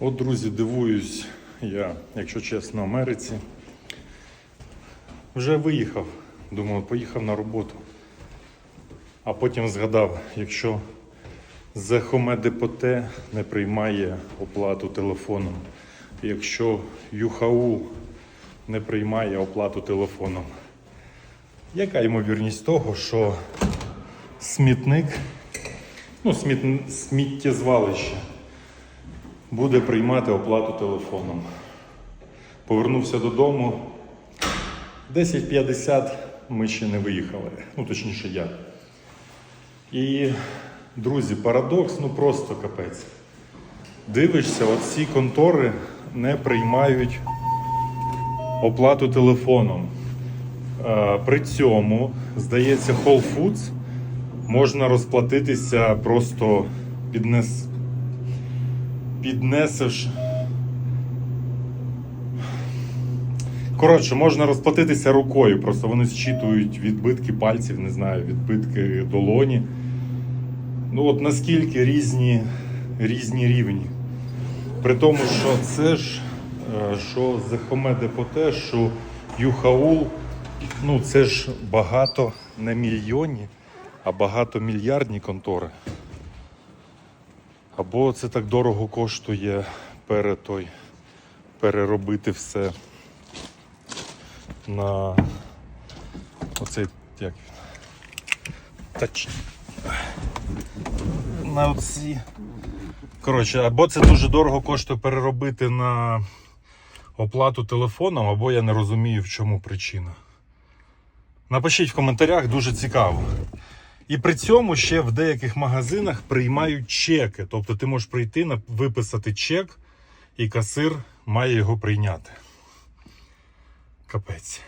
От, друзі, дивуюсь я, якщо чесно, Америці. Вже виїхав. Думав, поїхав на роботу. А потім згадав, якщо Зехоме Депоте не приймає оплату телефоном, якщо ЮХАУ не приймає оплату телефоном, яка ймовірність того, що смітник, ну, сміт, сміттєзвалище буде приймати оплату телефоном. Повернувся додому. 10.50 ми ще не виїхали. Ну, точніше, я. І, друзі, парадокс, ну просто капець. Дивишся, от ці контори не приймають оплату телефоном. Е, При цьому, здається, Whole Foods можна розплатитися просто піднес, піднесеш. Коротше, можна розплатитися рукою, просто вони зчитують відбитки пальців, не знаю, відбитки долоні. Ну от наскільки різні, різні рівні. При тому, що це ж, е, що Зехоме Депоте, що Юхаул, ну це ж багато не мільйонні, а багатомільярдні контори. Або це так дорого коштує пере той, переробити все на оцей як? Тач. На оці. Коротше, або це дуже дорого коштує переробити на оплату телефоном, або я не розумію, в чому причина. Напишіть в коментарях, дуже цікаво. І при цьому ще в деяких магазинах приймають чеки. Тобто ти можеш прийти, виписати чек, і касир має його прийняти. Капець.